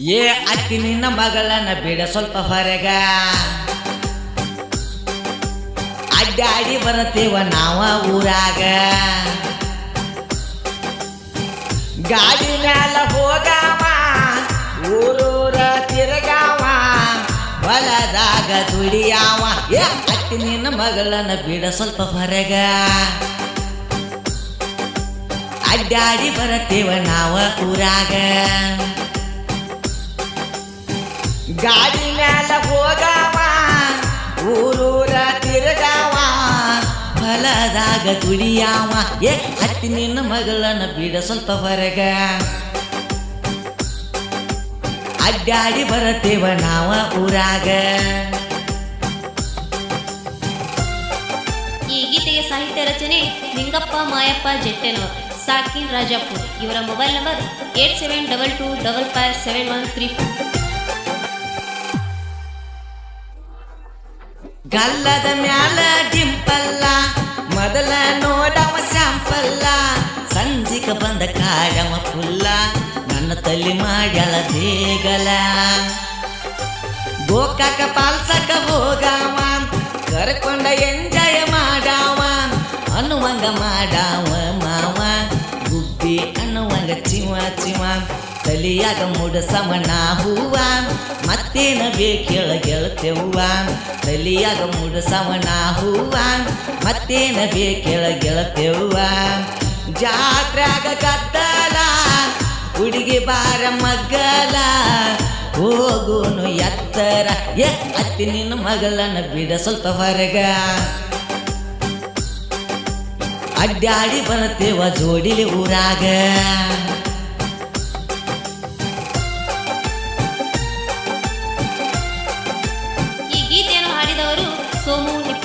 ಏ ಅತ್ತಿ ನಿನ್ನ ಮಗಳನ್ನ ಬಿಡ ಸ್ವಲ್ಪ ಹೊರಗ. ಅಡ್ಡಾಡಿ ಬರತೇವ ನಾವ ಊರಾಗ. ಗಾಡಿ ಮ್ಯಾಲ ಹೋಗಾವ, ಊರೂರ ತಿರುಗಾವ, ಹೊಲದಾಗ ದುಡಿಯಾವ. ಏ ಅತ್ತಿ ನಿನ್ನ ಮಗಳನ್ನ ಬಿಡ ಸ್ವಲ್ಪ ಹೊರಗ. ಅಡ್ಡಾಡಿ ಬರತೇವ ನಾವ ಊರಾಗ. ಗಾಡಿ ಮ್ಯಾಲ ಹೋಗಾವ, ಊರೂರ ತಿರುಗಾವ, ಹೊಲದಾಗ ದುಡಿಯಾವ. ಏ ಅತ್ತಿ ನಿನ್ನ ಮಗಳನ್ನ ಬಿಡ ಸ್ವಲ್ಪ ಹೊರಗ. ಅಡ್ಡಾಡಿ ಬರತ್ತೇವ ನಾವ ಊರಾಗ. ಈ ಗೀತೆಗೆ ಸಾಹಿತ್ಯ ರಚನೆ ಲಿಂಗಪ್ಪ, ಮಾಯಪ್ಪ ಜೆಟ್ಟೆನವರ್ ಸಾಕಿನ್, ರಾಜಾಪುರ್. ಇವರ mobile number eight seven double two double five seven one three ಗಲ್ಲದ ಮ್ಯಾಲ ಡಿಂಪಲ್ಲ, ಮೊದಲ ನೋಡವ ಶಾಂಪಲ್ಲ ಸಂಜಿಕ ಬಂದ ಕಾಡವ ಪುಲ್ಲ, ನನ್ನ ತಲ್ಲಿ ಮಾಡ್ಯಾಳ ದೇಗಲ ಗೋಕಾಕ ಪಾಲ್ಸಕ ಹೋಗಾವ ಕರ್ಕೊಂಡ ಎಂಜಾಯ್ ಮಾಡಾವ ಅನ್ನುವಂಗ ಮಾಡಾವ ಮಾವ. ಗುಬ್ಬಿ ಅನ್ನುವಂಗ ಚಿವ ಚಿವ ತಲಿಯಾಗ ಮುಡಸಮನ ಹೂವ, ಮತ್ತೇನ ಬೇಕೇಳ ಗೆಳತೆವ್ವ. ತಲಿಯಾಗ ಮುಡಸಮನ ಹೂವ, ಮತ್ತೇನ ಬೇಕೇಳ ಗೆಳತೆವ್ವ. ಜಾತ್ರಾಗ ಕತ್ತಲ ಹುಡುಗಿ ಬಾರ ಮಗ್ಗಲ, ಹೋಗೋನು ಎತ್ತರ. ಎ ಅತ್ತಿ ನಿನ್ನ ಮಗಳನ್ನ ಬಿಡ ಸ್ವಲ್ಪ ಹೊರಗ. ಅಡ್ಡಾಡಿ ಬರ್ತೇವ ಜೋಡಿಲಿ ಊರಾಗ.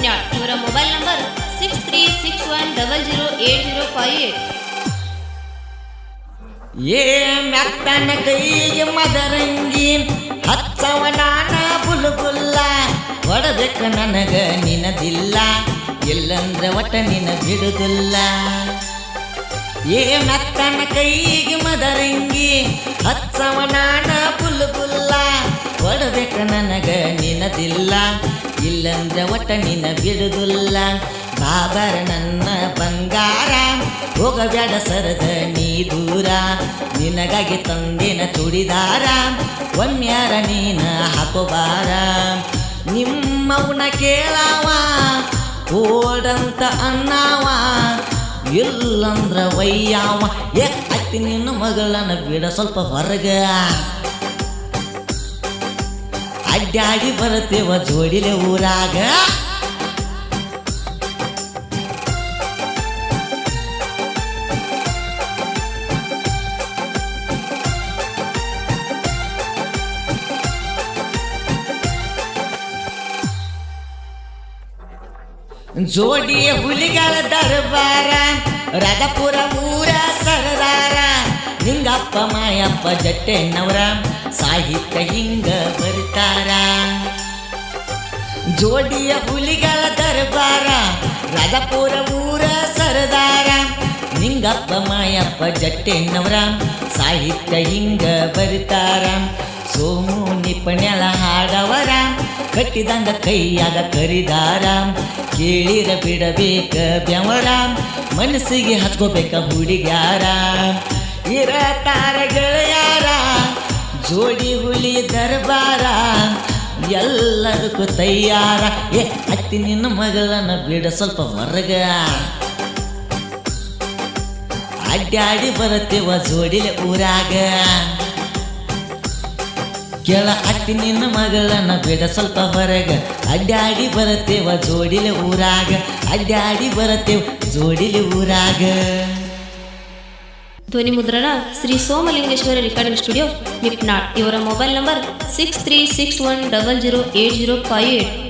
ಸೋಮು ಇವರ mobile number six three six one double zero eight zero five eight. ಏ ಮೆತ್ತನ ಕೈಗೆ ಮದರಂಗಿ ಹಚ್ಚವ ನಾನ ಬುಲ್ಬುಲ್ಲ, ಹೊಡಬೇಕ ನನಗ ನಿನದಿಲ್ಲ, ಎಲ್ಲಂದ್ರ ಒಟ್ಟ ನಿನ ಬಿಡುದಿಲ್ಲ. ಏ ಮೆತ್ತನ ಕೈಗೆ ಮದರಂಗಿ ಹಚ್ಚವ ನಾನ ಬುಲ್ಬುಲ್ಲ, ಹೊಡಬೇಕ ನನಗ ನಿನದಿಲ್ಲ. ಇಲ್ಲಂದ್ರೆ ಒಟ್ಟಣಿನ ಬಿಡುದಿಲ್ಲ. ಬಾಬರ ನನ್ನ ಬಂಗಾರ ಹೋಗಬೇಡ ಸರದ ನೀ ದೂರ. ನಿನಗಾಗಿ ತಂದಿನ ತುಡಿದಾರ ಒಮ್ಮ್ಯಾರ ನೀನ ಹಾಕೋಬಾರ. ನಿಮ್ಮವನ ಕೇಳಾವ, ಓಡಂತ ಅನ್ನಾವ. ಇಲ್ಲಂದ್ರ ವಯ್ಯಾವ ಏ, ಅತ್ತಿ, ನಿನ್ನ ಮಗಳನ್ನ ಬಿಡ ಸ್ವಲ್ಪ ಹೊರಗ. ಅಡ್ಡಾಡಿ ಬರ್ತೇವ ಜೋಡಿಲೆ ಊರಾಗ ಜೋಡಿಯ ಹುಲಿಗಳ ದರ್ಬಾರ ರಗಪುರ ಊರ ಸರದಾರ ನಿಂಗಪ್ಪ ಮಾಯಪ್ಪ ಜಟ್ಟೆನ್ನವರ ಸಾಹಿತ್ಯ ಹಿಂಗ ಬರ್ತಾರ? ಜೋಡಿಯ ಹುಲಿಗಳ ದರ್ಬಾರ ರಗಪುರ ಊರ ಸರದಾರ. ನಿಂಗಪ್ಪ ಮಾಯಪ್ಪ ಜಟ್ಟೆನವರ, ಸಾಹಿತ್ಯ ಹಿಂಗ ಬರ್ತಾರ. ಸೋಮು ನಿಪಣ್ಯಳ ಹಾಡವರ, ಕಟ್ಟಿದಂಗ ಕೈಯಾಗ ಕರಿದಾರ. ಕೇಳಿರ ಬಿಡಬೇಕ ಬೆವರ ಮನಸ್ಸಿಗೆ ಹಚ್ಕೋಬೇಕ ಹುಡುಗ್ಯಾರ. ಇರತಾರ ಗೆಳೆಯಾರ ಜೋಡಿ ಹುಲಿ ದರ್ಬಾರ, ಎಲ್ಲದಕ್ಕೂ ತಯಾರ. ಏ, ಅತ್ತಿ ನಿನ್ನ ಮಗಳನ್ನ ಬಿಡ ಸ್ವಲ್ಪ ಹೊರಗ. ಅಡ್ಡಾಡಿ ಬರುತ್ತೇವ ಜೋಡಿಲೆ ಊರಾಗ. ಕೆಳ, ಅತ್ತಿ ನಿನ್ನ ಮಗಳನ್ನ ಬಿಡ ಸ್ವಲ್ಪ ಹೊರಗ. ಅಡ್ಡಾಡಿ ಬರುತ್ತೇವ ಜೋಡಿಲೆ ಊರಾಗ. ಅಡ್ಡಾಡಿ ಬರುತ್ತೇವ ಜೋಡಿಲೆ ಊರಾಗ. ಧ್ವನಿ ಮುದ್ರಣ ಶ್ರೀ ಸೋಮಲಿಂಗೇಶ್ವರ ರೆಕಾರ್ಡಿಂಗ್ ಸ್ಟುಡಿಯೋ, ನಿಪ್ನಾಳ್. ಇವರ mobile number six three six one double zero eight zero five eight